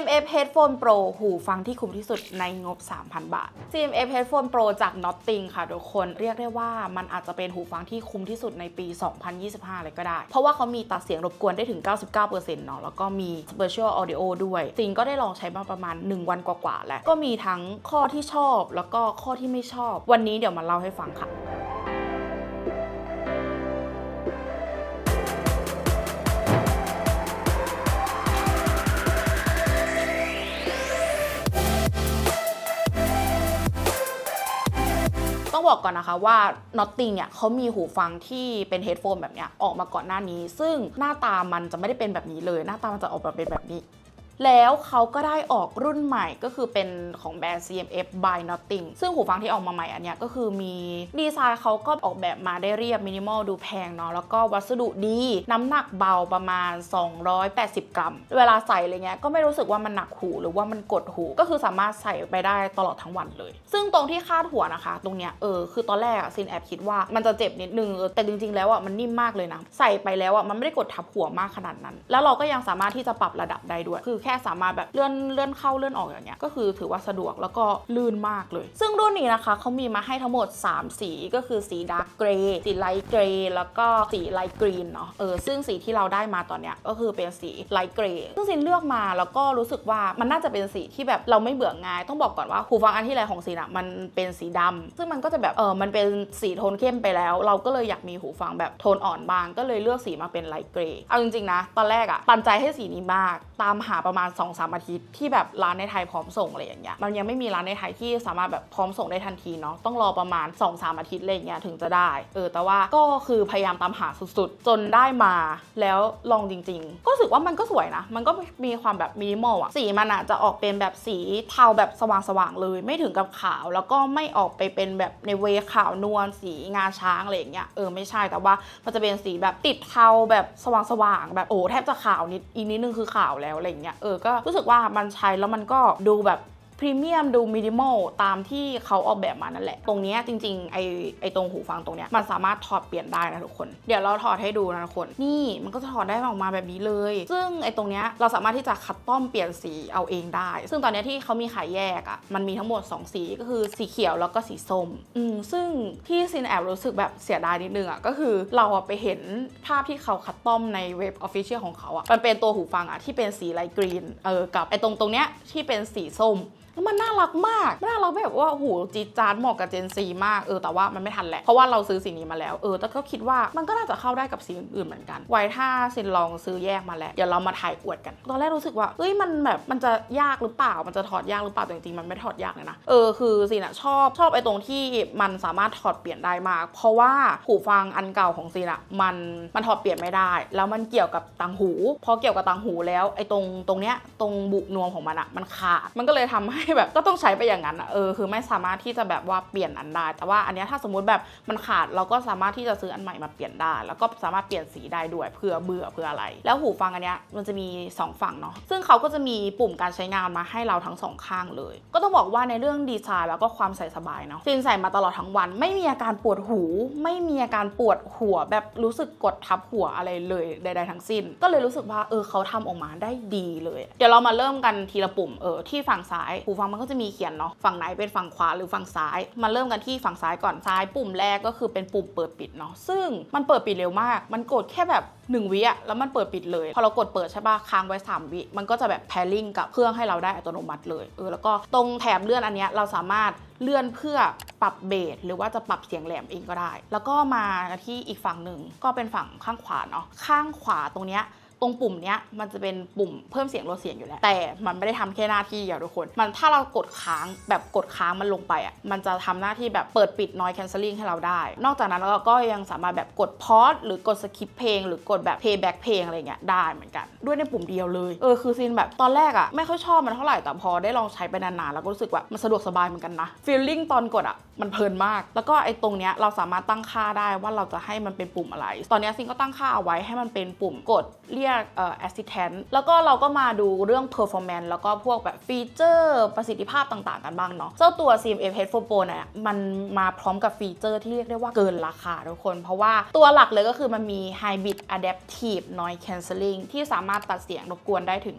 CMF Headphone Pro หูฟังที่คุ้มที่สุดในงบ 3,000 บาท CMF Headphone Pro จาก Notting ค่ะทุกคนเรียกได้ว่ามันอาจจะเป็นหูฟังที่คุ้มที่สุดในปี 2025 เลยก็ได้ เพราะว่าเขามีตัดเสียงรบกวนได้ถึง 99%เนาะแล้วก็มี Spatial Audio ด้วยซิงก็ได้ลองใช้มาประมาณ 1 วันกว่าๆแล้วก็มีทั้งข้อที่ชอบแล้วก็ข้อที่ไม่ชอบ วันนี้เดี๋ยวมาเล่าให้ฟังค่ะ ต้องบอกก่อนนะคะว่า n o t ติงเนี่ยเขามีหูฟังที่เป็นเฮดโฟนแบบเนี้ยออกมาก่อนหน้านี้ ซึ่งหน้าตามันจะไม่ได้เป็นแบบนี้เลย หน้าตามันจะออกมาเป็นแบบนี้ แล้วเขาก็ได้ออกรุ่นใหม่ก็คือเป็นของแบรนด์ CMF by Notting ซึ่งหูฟังที่ออกมาใหม่อันเนี้ยก็คือมีดีไซน์เขาก็ออกแบบมาได้เรียบมินิมอลดูแพงเนาะแล้วก็วัสดุดีน้ำหนักเบาประมาณ 280 กรัม เวลาใส่อะไรเงี้ยก็ไม่รู้สึกว่ามันหนักหูหรือว่ามันกดหูก็คือสามารถใส่ไปได้ตลอดทั้งวันเลย ซึ่งตรงที่คาดหัวนะคะ ตรงเนี้ยเออคือตอนแรกอะซินแอบคิดว่ามันจะเจ็บนิดนึงแต่จริงๆ แล้วอะมันนิ่มมากเลยนะใส่ไปแล้วอะมันไม่ได้กดทับหัวมากขนาดนั้น แล้วเราก็ยังสามารถที่จะปรับระดับได้ด้วยคือแค่สามารถแบบเลื่อนเลื่อนเข้าเลื่อนออกอย่างเงี้ยก็คือถือว่าสะดวกแล้วก็ลื่นมากเลย ซึ่งรุ่นนี้นะคะเขามีมาให้ทั้งหมด 3 สีก็คือสีดาร์กเกรย์สีไลท์เกรย์แล้วก็สีไลท์กรีนเนาะเออซึ่งสีที่เราได้มาตอนเนี้ยก็คือเป็นสีไลท์เกรย์ซึ่งซินเลือกมาแล้วก็รู้สึกว่ามันน่าจะเป็นสีที่แบบเราไม่เบื่อง่ายต้องบอกก่อนว่าหูฟังอันที่ไรของซินอะมันเป็นสีดำซึ่งมันก็จะแบบเออมันเป็นสีโทนเข้มไปแล้ว เราก็เลยอยากมีหูฟังแบบโทนอ่อนบาง ก็เลยเลือกสีมาเป็นไลท์เกรย์เอาจริงๆนะตอนแรกอะปันใจให้สีนี้มากตามหาประมาณ2-3อาทิตย์ที่แบบร้านในไทยพร้อมส่งอะไรอย่างเงี้ยมันยังไม่มีร้านในไทยที่สามารถแบบพร้อมส่งได้ทันทีเนาะต้องรอประมาณ2-3อาทิตย์อะไรอย่างเงี้ยถึงจะได้เออแต่ว่าก็คือพยายามตามหาสุดๆ จนได้มาแล้วลองจริง ๆ ก็รู้สึกว่ามันก็สวยนะ มันก็มีความแบบมินิมอลอะสีมันอะจะออกเป็นแบบสีเทาแบบสว่างๆเลย ไม่ถึงกับขาว แล้วก็ไม่ออกไปเป็นแบบในเวขาว นวลสีงาช้างอะไรอย่างเงี้ยเออไม่ใช่แต่ว่ามันจะเป็นสีแบบติดเทาแบบสว่างๆแบบโอ้แทบจะขาวนิดอีกนิดนึงคือขาวแล้วอะไรอย่างเงี้ยเออก็รู้สึกว่ามันใช้แล้วมันก็ดูแบบ พรีเมียมดูมินิมอลตามที่เขาออกแบบมานั่นแหละ ตรงนี้จริงๆไอไอตรงหูฟังตรงเนี้ยมันสามารถถอดเปลี่ยนได้นะทุกคน เดี๋ยวเราถอดให้ดูนะทุกคน นี่มันก็จะถอดได้ออกมาแบบนี้เลย ซึ่งไอตรงเนี้ยเราสามารถที่จะคัดต้อมเปลี่ยนสีเอาเองได้ ซึ่งตอนนี้ที่เขามีขายแยกอะ่ะมันมีทั้งหมด 2 สีก็คือสีเขียวแล้วก็สีส้ม อืมซึ่งที่ซินแอบรู้สึกแบบเสียดายนิดนึงอะ่ะก็คือเราอะไปเห็นภาพที่เขาคัดต้อมในเว็บออฟฟิเชียลของเขาอะ่ะมันเป็นตัวหูฟังอะ่ะที่เป็นสีไลท์กรีนเออกับไอตรงตรงเนี้ยที่เป็นสีส้มแล้วมันน่ารักมากน่ารักแบบว่าโอ้โหจีจานเหมาะกับเจนซีมาก เออ แต่ว่ามันไม่ทันแหละ เพราะว่าเราซื้อสีนี้มาแล้ว เออ แต่ก็คิดว่ามันก็น่าจะเข้าได้กับสีอื่นๆเหมือนกัน ไว้ถ้าซินลองซื้อแยกมาแล้ว เดี๋ยวเรามาถ่ายอวดกัน ตอนแรกรู้สึกว่าเฮ้ย มันแบบ มันจะยากหรือเปล่า มันจะถอดยากหรือเปล่า แต่จริงๆ มันไม่ถอดยากเลยนะ เออ คือซินอะชอบ ชอบไอ้ตรงที่มันสามารถถอดเปลี่ยนได้มาก เพราะว่าหูฟังอันเก่าของซินอะมัน มันถอดเปลี่ยนไม่ได้ แล้วมันเกี่ยวกับต่างหู พอเกี่ยวกับต่างหูแล้ว ไอ้ตรง ตรงเนี้ย ตรงบุนวมของมันอะมันขาด มันก็เลยทำใหแบบก็ต้องใช้ไปอย่างนั้นอะเออคือไม่สามารถที่จะแบบว่าเปลี่ยนอันได้ แต่ว่าอันนี้ถ้าสมมุติแบบมันขาดเราก็สามารถที่จะซื้ออันใหม่มาเปลี่ยนได้ แล้วก็สามารถเปลี่ยนสีได้ด้วยเพื่อเบื่อเพื่ออะไร แล้วหูฟังอันเนี้ยมันจะมี 2 ฝั่งเนาะซึ่งเขาก็จะมีปุ่มการใช้งานมาให้เราทั้งสองข้างเลย ก็ต้องบอกว่าในเรื่องดีไซน์แล้วก็ความใส่สบายเนาะซินใส่มาตลอดทั้งวัน ไม่มีอาการปวดหู ไม่มีอาการปวดหัวแบบรู้สึกกดทับหัวอะไรเลยใดๆทั้งสิ้น ก็เลยรู้สึกว่าเออเขาทำออกมาได้ดีเลย เดี๋ยวเรามาเริ่มกันทีละปุ่มเออที่ฝั่งซ้ายหูฟังมันก็จะมีเขียนเนาะฝั่งไหนเป็นฝั่งขวาหรือฝั่งซ้าย มาเริ่มกันที่ฝั่งซ้ายก่อนซ้ายปุ่มแรกก็คือเป็นปุ่มเปิดปิดเนาะซึ่งมันเปิดปิดเร็วมาก มันกดแค่แบบ1วิอะแล้วมันเปิดปิดเลย พอเรากดเปิดใช่ปะค้างไว้ 3 วิ มันก็จะแบบแพลิงกับเครื่องให้เราได้อัตโนมัติเลยเออแล้วก็ตรงแถบเลื่อนอันเนี้ยเราสามารถเลื่อนเพื่อปรับเบสหรือว่าจะปรับเสียงแหลมเองก็ได้ แล้วก็มาที่อีกฝั่งหนึ่งก็เป็นฝั่งข้างขวาเนาะข้างขวาตรงเนี้ย ตรงปุ่มเนี้ยมันจะเป็นปุ่มเพิ่มเสียงลดเสียงอยู่แล้ว แต่มันไม่ได้ทำแค่หน้าที่อะทุกคน มันถ้าเรากดค้างแบบกดค้างมันลงไปอะมันจะทำหน้าที่แบบเปิดปิด noise cancelling ให้เราได้ นอกจากนั้นเราก็ยังสามารถแบบกดพอสหรือกดสคิปเพลง หรือกดแบบ playback เพลงอะไรเงี้ยได้เหมือนกัน ด้วยในปุ่มเดียวเลยเออคือซินแบบตอนแรกอะไม่ค่อยชอบมันเท่าไหร่แต่พอได้ลองใช้ไปนานๆแล้วก็รู้สึกว่ามันสะดวกสบายเหมือนกันนะ feeling ตอนกดอะมันเพลินมาก แล้วก็ไอ้ตรงเนี้ยเราสามารถตั้งค่าได้ว่าเราจะให้มันเป็นปุ่มอะไร ตอนนี้ซินก็ตั้งค่าเอาไว้ให้มันเป็นปุ่มกดเลี่ยยกเอ่อ assistant แล้วก็เราก็มาดูเรื่อง performance แล้วก็พวกแบบฟีเจอร์ประสิทธิภาพต่างๆ กันบ้างเนาะเจ้าตัว CMF Headphone Pro เนี่ยมันมาพร้อมกับฟีเจอร์ที่เรียกได้ว่าเกินราคาทุกคน เพราะว่าตัวหลักเลยก็คือมันมี Hybrid Adaptive Noise Cancelling ที่สามารถตัดเสียงรบกวนได้ถึง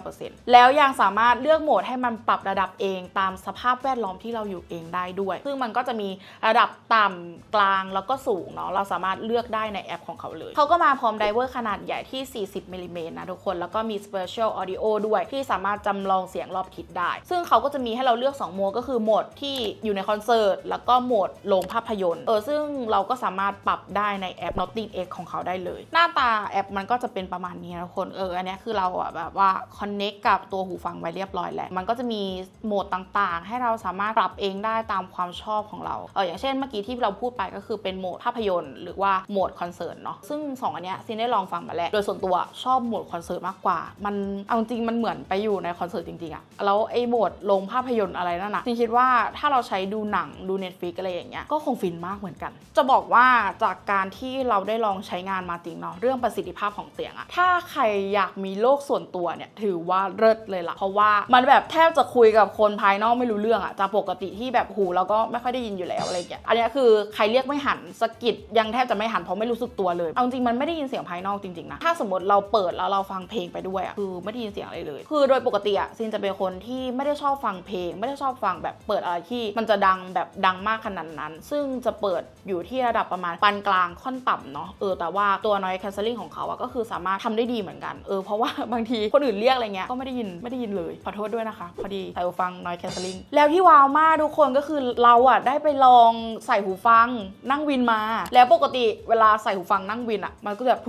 99%แล้วยังสามารถเลือกโหมดให้มันปรับระดับเองตามสภาพแวดล้อมที่เราอยู่เองได้ด้วย ซึ่งมันก็จะมีระดับต่ำกลางแล้วก็สูงเนาะเราสามารถเลือกได้ในแอปของเขาเลย เขาก็มาพร้อมไดเวอร์ขนาดใหญ่ที่40มิลลิเมตรนะทุกคน แล้วก็มี Spatial Audio ด้วยที่สามารถจำลองเสียงรอบทิศได้ ซึ่งเขาก็จะมีให้เราเลือก 2 โหมดก็คือโหมดที่อยู่ในคอนเสิร์ต แล้วก็โหมดโรงภาพยนตร์ เออ ซึ่งเราก็สามารถปรับได้ในแอป Notting X ของเขาได้เลย หน้าตาแอปมันก็จะเป็นประมาณนี้นะทุกคน เออ อันนี้คือเราอะแบบว่า connect กับตัวหูฟังไว้เรียบร้อยแล้ว มันก็จะมีโหมดต่างๆ ให้เราสามารถปรับเองได้ตามความชอบของเรา เออ อย่างเช่นเมื่อกี้ที่เราพูดไปก็คือเป็นโหมดภาพยนตร์ หรือว่าโหมดคอนเสิร์ตเนาะ ซึ่งสองอันเนี้ยซินได้ลองฟังมาแล้ว โดยส่วนตัวชอบโหมดคอนเสิร์ตมากกว่า มันเอาจริงมันเหมือนไปอยู่ในคอนเสิร์ตจริงๆอะแล้วไอ้โหมดโรงภาพยนตร์อะไรนั่นนะซินคิดว่าถ้าเราใช้ดูหนังดู Netflix อะไรอย่างเงี้ยก็คงฟินมากเหมือนกัน จะบอกว่าจากการที่เราได้ลองใช้งานมาจริงเนาะเรื่องประสิทธิภาพของเสียงอะถ้าใครอยากมีโลกส่วนตัวเนี่ยถือว่าเลิศเลยล่ะเพราะว่ามันแบบแทบจะคุยกับคนภายนอกไม่รู้เรื่องอะจากปกติที่แบบหูเราก็ไม่ค่อยได้ยินอยู่แล้วอะไรอย่างเงี้ยอันนี้คือใครเรียกไม่หันสกิดยังแทบจะไม่หันเพราะไม่รู้สึกตัวเลยเอาจริงมันไม่ได้ยินเสียงภายนอกจริงๆนะถ้าสมมติเราเปิดแล้วเราฟังเพลงไปด้วยอะคือไม่ได้ยินเสียงอะไรเลย คือโดยปกติอะซินจะเป็นคนที่ไม่ได้ชอบฟังเพลง ไม่ได้ชอบฟังแบบเปิดอะไรที่ มันจะดังแบบดังมากขนาดนั้น ซึ่งจะเปิดอยู่ที่ระดับประมาณปานกลางค่อนต่ำเนาะเออแต่ว่าตัว noise cancelling ของเขาอะก็คือสามารถทำได้ดีเหมือนกันเออเพราะว่าบางทีคนอื่นเรียกอะไรเงี้ยก็ไม่ได้ยินไม่ได้ยินเลยขอโทษด้วยนะคะ พอดีใส่หูฟัง noise cancelling แล้วที่ว้าวมากทุกคนก็คือเราอะได้ไปลองใส่หูฟังนั่งวินมา แล้วปกติเวลาใส่หูฟังนั่งวินอะมันก็แบบ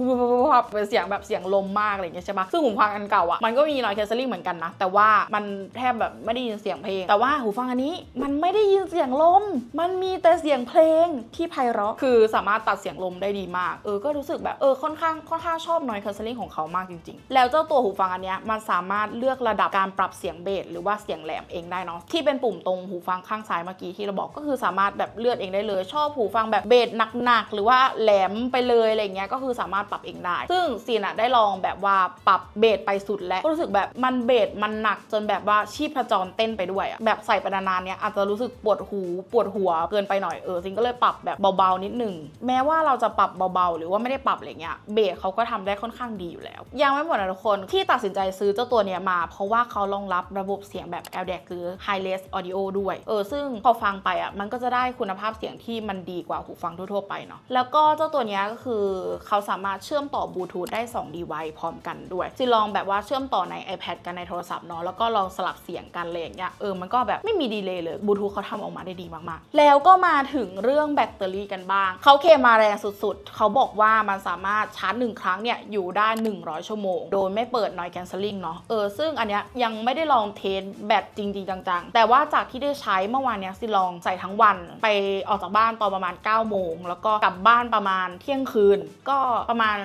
พับเป็นเสียงแบบเสียงลมมากอะไรอย่างเงี้ยใช่ปะซึ่งหูฟังอันเก่าอะมันก็มี noise cancelling เหมือนกันนะ แต่ว่ามันแทบแบบไม่ได้ยินเสียงเพลง แต่ว่าหูฟังอันนี้มันไม่ได้ยินเสียงลม มันมีแต่เสียงเพลงที่ไพเราะ คือสามารถตัดเสียงลมได้ดีมาก เออ ก็รู้สึกแบบเออค่อนข้างค่อนข้างชอบ noise cancelling ของเขามากจริง ๆ แล้วเจ้าตัวหูฟังอันเนี้ยมันสามารถเลือกระดับการปรับเสียงเบสหรือว่าเสียงแหลมเองได้เนาะที่เป็นปุ่มตรงหูฟังข้างซ้ายเมื่อกี้ที่เราบอกก็คือสามารถแบบเลือกเองได้เลย ชอบหูฟังแบบเบสหนักๆหรือว่าแหลมไปเลยอะไรเงี้ยก็คือสามารถปรับเองได้ ซึ่งซีนอะได้ลองแบบว่าปรับเบสไปสุดแล้วก็รู้สึกแบบมันเบสมันหนักจนแบบว่าชีพจรเต้นไปด้วยอะแบบใส่ไปนานๆเนี้ยอาจจะรู้สึกปวดหูปวดหัวเกินไปหน่อยเออซินก็เลยปรับแบบเบาๆนิดนึงแม้ว่าเราจะปรับเบาๆ หรือว่าไม่ได้ปรับอะไรเงี้ยเบสเขาก็ทำได้ค่อนข้างดีอยู่แล้ว ยังไม่หมดนะทุกคนที่ตัดสินใจซื้อเจ้าตัวเนี้ยมา เพราะว่าเขารองรับระบบเสียงแบบ LDAC หรือ High Res Audio ด้วยเออซึ่งพอฟังไปอะมันก็จะได้คุณภาพเสียงที่มันดีกว่าหูฟังทั่วๆไปเนาะแล้วก็เจ้าตัวเนี้ยก็คือเขาสามารถเชื่อมต่อบลูทูธได้2 device พร้อมกันด้วยซิลองแบบว่าเชื่อมต่อใน iPad กันในโทรศัพท์เนาะแล้วก็ลองสลับเสียงกันเลยอย่างเงี้ยเออมันก็แบบไม่มีดีเลย์เลยบลูทูธเขาทำออกมาได้ดีมากๆ แล้วก็มาถึงเรื่องแบตเตอรี่กันบ้าง เขาเคมาแรงสุดๆ เขาบอกว่ามันสามารถชาร์จหนึ่งครั้งเนี่ยอยู่ได้ 100 ชั่วโมง โดยไม่เปิด noise cancelling เนาะเออซึ่งอันเนี้ยยังไม่ได้ลองเทสแบตจริงๆ จังๆ แต่ว่าจากที่ได้ใช้เมื่อวานเนี้ยสิลองใส่ทั้งวัน ไปออกจากบ้านตอนประมาณ9โมงแล้วก็กลับบ้านประมาณเที่ยงคืน ก็ประมาณ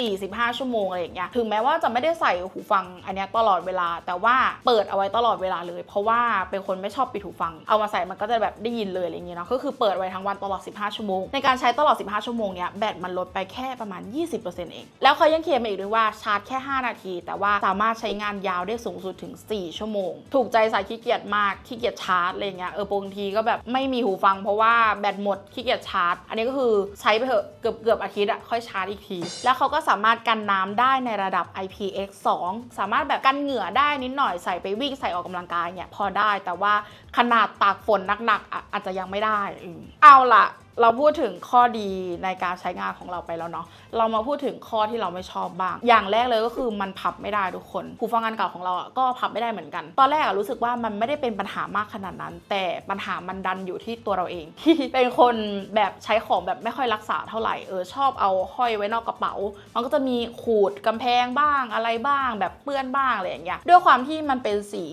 14-15ชั่วโมงอะไรอย่างเงี้ย ถึงแม้ว่าจะไม่ได้ใส่หูฟังอันเนี้ยตลอดเวลา แต่ว่าเปิดเอาไว้ตลอดเวลาเลย เพราะว่าเป็นคนไม่ชอบปิดหูฟัง เอามาใส่มันก็จะแบบได้ยินเลยอะไรเงี้ยเนาะ ก็คือเปิดไว้ทั้งวันตลอด 15 ชั่วโมง ในการใช้ตลอด 15 ชั่วโมงเนี้ยแบตมันลดไปแค่ประมาณ 20%เอง แล้วเขายังเคลมมาอีกด้วยว่าชาร์จแค่ 5 นาที แต่ว่าสามารถใช้งานยาวได้สูงสุดถึง 4 ชั่วโมง ถูกใจสายขี้เกียจมาก ขี้เกียจชาร์จอะไรเงี้ย เออบางทีก็แบบไม่มีหูฟัง เพราะว่าแบตหมดขี้เกียจชาร์จ อันนี้ก็คือใช้ไปเถอะเกือบเกือบอาทิตย์อะค่อยชาร์จอีกที แล้วเขาก็สามารถกันน้ำได้ในระดับ IPX2 สามารถแบบกันเหงื่อได้นิดหน่อยใส่ไปวิ่งใส่ออกกำลังกายเนี่ยพอได้แต่ว่าขนาดตากฝนหนักๆอาจจะยังไม่ได้อืมเอาล่ะ เราพูดถึงข้อดีในการใช้งานของเราไปแล้วเนาะ เรามาพูดถึงข้อที่เราไม่ชอบบ้าง อย่างแรกเลยก็คือมันพับไม่ได้ทุกคนหูฟังอันเก่าของเราอะก็พับไม่ได้เหมือนกัน ตอนแรกอะรู้สึกว่ามันไม่ได้เป็นปัญหามากขนาดนั้น แต่ปัญหามันดันอยู่ที่ตัวเราเองที่เป็นคนแบบใช้ของแบบไม่ค่อยรักษาเท่าไหร่ เออชอบเอาห้อยไว้นอกกระเป๋า มันก็จะมีขูดกำแพงบ้างอะไรบ้าง แบบเปื้อนบ้างอะไรอย่างเงี้ย ด้วยความที่มันเป็นสี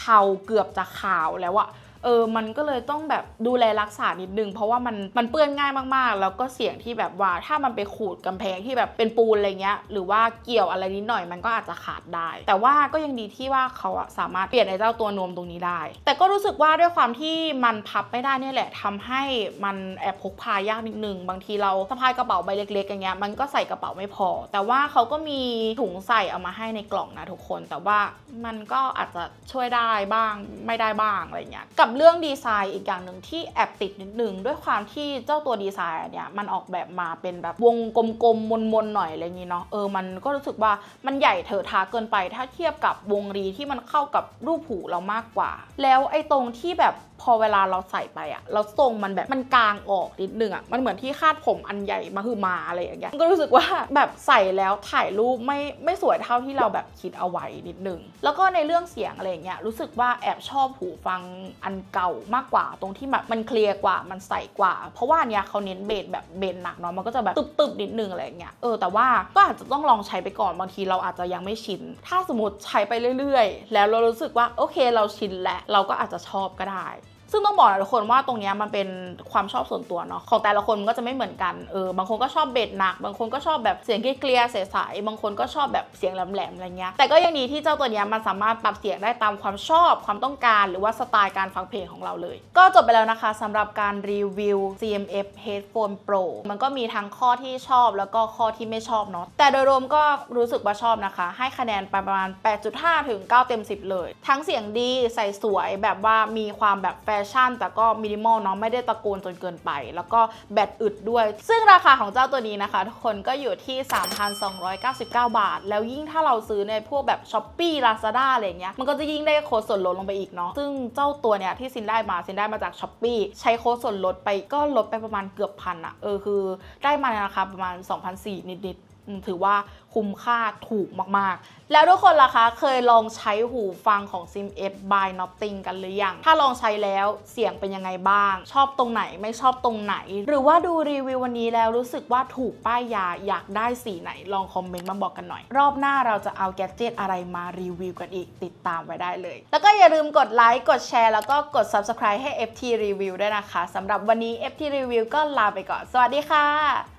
เทาเกือบจะขาวแล้วอะ เออมันก็เลยต้องแบบดูแลรักษานิดนึง เพราะว่ามันมันเปื้อนง่ายมากๆ แล้วก็เสี่ยงที่แบบว่าถ้ามันไปขูดกำแพงที่แบบเป็นปูนอะไรเงี้ยหรือว่าเกี่ยวอะไรนิดหน่อยมันก็อาจจะขาดได้ แต่ว่าก็ยังดีที่ว่าเขาอะสามารถเปลี่ยนไอ้เจ้าตัวนวมตรงนี้ได้ แต่ก็รู้สึกว่าด้วยความที่มันพับไม่ได้เนี่ยแหละทำให้มันแอบพกพายากนิดนึงบางทีเราสะพายกระเป๋าใบเล็กๆอย่างเงี้ยมันก็ใส่กระเป๋าไม่พอ แต่ว่าเขาก็มีถุงใส่เอามาให้ในกล่องนะทุกคน แต่ว่ามันก็อาจจะช่วยได้บ้างไม่ได้บ้างอะไรเงี้ยกับเรื่องดีไซน์อีกอย่างหนึ่งที่แอบติดนิดนึงด้วยความที่เจ้าตัวดีไซน์เนี่ยมันออกแบบมาเป็นแบบวงกลมๆมนๆหน่อยอะไรอย่างงี้เนาะเออมันก็รู้สึกว่ามันใหญ่เถอะทาเกินไป ถ้าเทียบกับวงรีที่มันเข้ากับรูปหูเรามากกว่า แล้วไอ้ตรงที่แบบพอเวลาเราใส่ไปอะเราทรงมันแบบมันกลางออกนิดนึงอะมันเหมือนที่คาดผมอันใหญ่มาคือมาอะไรอย่างเงี้ยก็รู้สึกว่าแบบใส่แล้วถ่ายรูปไม่ไม่สวยเท่าที่เราแบบคิดเอาไว้นิดนึงแล้วก็ในเรื่องเสียงอะไรอย่างเงี้ยรู้สึกว่าแอบชอบหูฟังอันเก่ามากกว่าตรงที่แบบมันเคลียร์กว่ามันใสกว่า เพราะว่านเนี้ยเขาเน้นเบสแบบเบสหนักเนาะมันก็จะแบบตึบๆนิดนึงอะไรเงี้ยเออแต่ว่าก็อาจจะต้องลองใช้ไปก่อนบางทีเราอาจจะยังไม่ชิน ถ้าสมมติใช้ไปเรื่อยๆ แล้วเรารู้สึกว่าโอเคเราชินแล้วเราก็อาจจะชอบก็ได้ ซึ่งต้องบอกนะทุกคนว่าตรงนี้มันเป็นความชอบส่วนตัวเนาะของแต่ละคนมันก็จะไม่เหมือนกันเออบางคนก็ชอบเบสหนัก บางคนก็ชอบแบบเสียงเกลียร์ๆใสๆบางคนก็ชอบแบบเสียงแหลมๆอะไรเงี้ยแต่ก็ยังดีที่เจ้าตัวเนี้ยมันสามารถปรับเสียงได้ตามความชอบความต้องการ หรือว่าสไตล์การฟังเพลงของเราเลย ก็จบไปแล้วนะคะสำหรับการรีวิว CMF Headphone Pro มันก็มีทั้งข้อที่ชอบแล้วก็ข้อที่ไม่ชอบเนาะแต่โดยรวมก็รู้สึกว่าชอบนะคะ ให้คะแนนไปประมาณ 8.5 ถึง 9 เต็ม 10 เลย ทั้งเสียงดีใส่สวยแบบว่ามีความแบบแฟชั่น แต่ก็มินิมอลเนาะไม่ได้ตะโกนจนเกินไป แล้วก็แบตอึดด้วย ซึ่งราคาของเจ้าตัวนี้นะคะ ทุกคนก็อยู่ที่ 3,299 บาท แล้วยิ่งถ้าเราซื้อในพวกแบบ s h อ p e e Lazada อะไรเงี้ยมันก็จะยิ่งได้โค้ดส่วนลดลงไปอีกเนาะซึ่งเจ้าตัวเนี้ยที่ซินได้มาซินได้มาจาก s h อ p e e ใช้โค้ดส่วนลดไปก็ลดไปประมาณเกือบพันอะเออคือ ได้มาในราคาประมาณ 2,400นิดๆ ถือว่าคุ้มค่าถูกมากๆ แล้วทุกคนล่ะคะเคยลองใช้หูฟังของ Sim F by Notting กันหรือยัง ถ้าลองใช้แล้วเสียงเป็นยังไงบ้าง ชอบตรงไหนไม่ชอบตรงไหน หรือว่าดูรีวิววันนี้แล้วรู้สึกว่าถูกป้ายยาอยากได้สีไหนลองคอมเมนต์มาบอกกันหน่อย รอบหน้าเราจะเอาแกจิตอะไรมารีวิวกันอีกติดตามไว้ได้เลย แล้วก็อย่าลืมกดไลค์กดแชร์แล้วก็กด Subscribe ให้ FT Review ด้วยนะคะสำหรับวันนี้ FT Review ก็ลาไปก่อน สวัสดีค่ะ